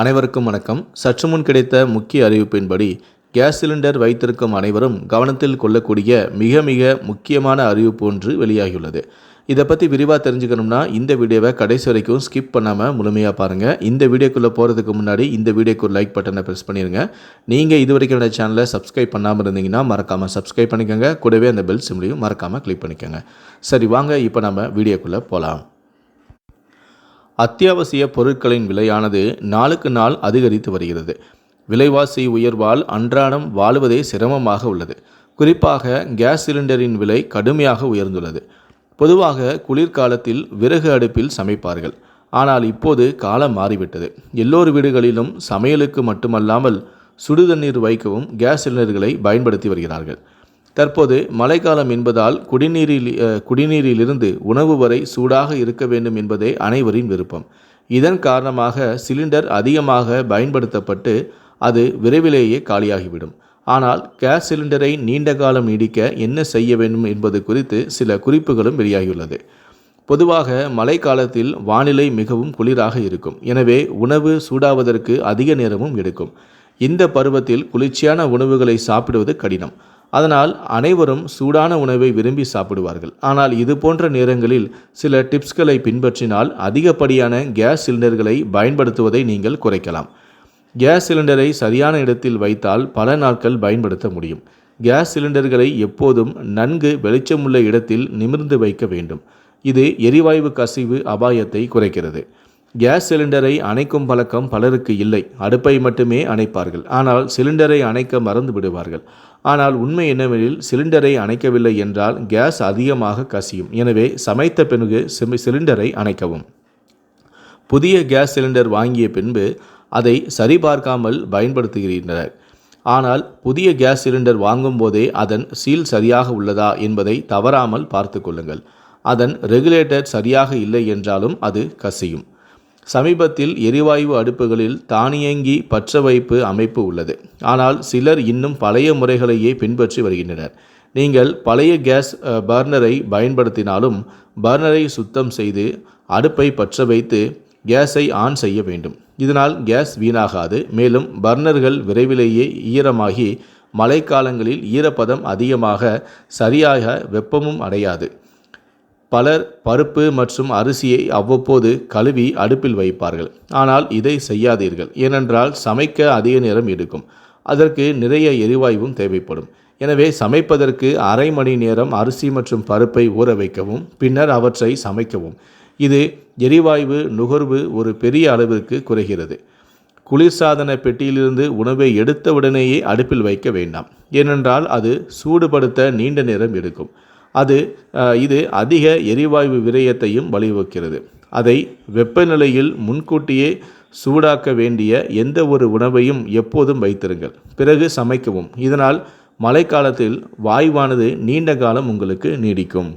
அனைவருக்கும் வணக்கம். சற்று முன் கிடைத்த முக்கிய அறிவிப்பின்படி கேஸ் சிலிண்டர் வைத்திருக்கும் அனைவரும் கவனத்தில் கொள்ளக்கூடிய மிக மிக முக்கியமான அறிவிப்பு ஒன்று வெளியாகியுள்ளது. இதை பற்றி விரிவாக தெரிஞ்சுக்கணும்னா இந்த வீடியோவை கடைசி வரைக்கும் ஸ்கிப் பண்ணாமல் முழுமையாக பாருங்கள் இந்த வீடியோக்குள்ளே போகிறதுக்கு முன்னாடி இந்த வீடியோக்கு ஒரு லைக் பட்டனை ப்ரெஸ் பண்ணிடுங்க நீங்கள் இது வரைக்கும் என்னோட சேனலை சப்ஸ்கிரைப் பண்ணாமல் இருந்தீங்கன்னா மறக்காமல் சப்ஸ்கிரைப் பண்ணிக்கோங்க. கூடவே அந்த பெல் சிம்லையும் மறக்காமல் கிளிக் பண்ணிக்கோங்க. சரி வாங்க இப்போ நம்ம வீடியோக்குள்ளே போகலாம் அத்தியாவசிய பொருட்களின் விலையானது நாளுக்கு நாள் அதிகரித்து வருகிறது. விலைவாசி உயர்வால் அன்றாடம் வாழ்வதே சிரமமாக உள்ளது. குறிப்பாக கேஸ் சிலிண்டரின் விலை கடுமையாக உயர்ந்துள்ளது. பொதுவாக குளிர்காலத்தில் விறகு அடுப்பில் சமைப்பார்கள். ஆனால் இப்போது காலம் மாறிவிட்டது. எல்லோர் வீடுகளிலும் சமையலுக்கு மட்டுமல்லாமல் சுடுதண்ணீர் வைக்கவும் கேஸ் சிலிண்டர்களை பயன்படுத்தி வருகிறார்கள். தற்போது மழைக்காலம் என்பதால் குடிநீரில் குடிநீரிலிருந்து உணவு வரை சூடாக இருக்க வேண்டும் என்பதே அனைவரின் விருப்பம். இதன் காரணமாக சிலிண்டர் அதிகமாக பயன்படுத்தப்பட்டு அது விரைவிலேயே காலியாகிவிடும். ஆனால் கேஸ் சிலிண்டரை நீண்ட காலம் நீடிக்க என்ன செய்ய வேண்டும் என்பது குறித்து சில குறிப்புகளும் வெளியாகியுள்ளது. பொதுவாக மழைக்காலத்தில் வானிலை மிகவும் குளிராக இருக்கும். எனவே உணவு சூடாவதற்கு அதிக நேரமும் எடுக்கும். இந்த பருவத்தில் குளிர்ச்சியான உணவுகளை சாப்பிடுவது கடினம். அதனால் அனைவரும் சூடான உணவை விரும்பி சாப்பிடுவார்கள். ஆனால் இது போன்ற நேரங்களில் சில டிப்ஸ்களை பின்பற்றினால் அதிகப்படியான கேஸ் சிலிண்டர்களை பயன்படுத்துவதை நீங்கள் குறைக்கலாம். கேஸ் சிலிண்டரை சரியான இடத்தில் வைத்தால் பல நாட்கள் பயன்படுத்த முடியும். கேஸ் சிலிண்டர்களை எப்போதும் நன்கு வெளிச்சமுள்ள இடத்தில் நிமிர்ந்து வைக்க வேண்டும். இது எரிவாயு கசிவு அபாயத்தை குறைக்கிறது. கேஸ் சிலிண்டரை அணைக்கும் பழக்கம் பலருக்கு இல்லை. அடுப்பை மட்டுமே அணைப்பார்கள். ஆனால் சிலிண்டரை அணைக்க மறந்து விடுவார்கள். ஆனால் உண்மை என்னவெனில் சிலிண்டரை அணைக்கவில்லை என்றால் கேஸ் அதிகமாக கசியும். எனவே சமைத்த பிறகு சிலிண்டரை அணைக்கவும். புதிய கேஸ் சிலிண்டர் வாங்கிய பின்பு அதை சரிபார்க்காமல் பயன்படுத்துகின்றனர் ஆனால் புதிய கேஸ் சிலிண்டர் வாங்கும்போதே அதன் சீல் சரியாக உள்ளதா என்பதை தவறாமல் பார்த்து கொள்ளுங்கள். அதன் ரெகுலேட்டர் சரியாக இல்லை என்றாலும் அது கசியும். சமீபத்தில் எரிவாயு அடுப்புகளில் தானியங்கி பற்ற வைப்பு அமைப்பு உள்ளது. ஆனால் சிலர் இன்னும் பழைய முறைகளையே பின்பற்றி வருகின்றனர். நீங்கள் பழைய கேஸ் பர்னரை பயன்படுத்தினாலும் பர்னரை சுத்தம் செய்து அடுப்பை பற்ற வைத்து கேஸை ஆன் செய்ய வேண்டும். இதனால் கேஸ் வீணாகாது. மேலும் பர்னர்கள் விரைவிலேயே ஈரமாகி மழைக்காலங்களில் ஈரப்பதம் அதிகமாக சரியாக வெப்பமும் அடையாது. பலர் பருப்பு மற்றும் அரிசியை அவ்வப்போது கழுவி அடுப்பில் வைப்பார்கள். ஆனால் இதை செய்யாதீர்கள். ஏனென்றால் சமைக்க அதிக நேரம் எடுக்கும். அதற்கு நிறைய எரிவாயுவும் தேவைப்படும். எனவே சமைப்பதற்கு அரை மணி நேரம் அரிசி மற்றும் பருப்பை ஊற வைக்கவும் பின்னர் அவற்றை சமைக்கவும். இது எரிவாயு நுகர்வு ஒரு பெரிய அளவிற்கு குறைகிறது. குளிர்சாதன பெட்டியிலிருந்து உணவை எடுத்தவுடனேயே அடுப்பில் வைக்க வேண்டாம். ஏனென்றால் அது சூடுபடுத்த நீண்ட நேரம் எடுக்கும். அது இது அதிக எரிவாயு விரயத்தையும் வழிவகுக்கிறது. அதை வெப்பநிலையில் முன்கூட்டியே சூடாக்க வேண்டிய எந்த ஒரு உணவையும் எப்போதும் வைத்திருங்கள். பிறகு சமைக்கவும். இதனால் மழைக்காலத்தில் வாயுவானது நீண்ட காலம் உங்களுக்கு நீடிக்கும்.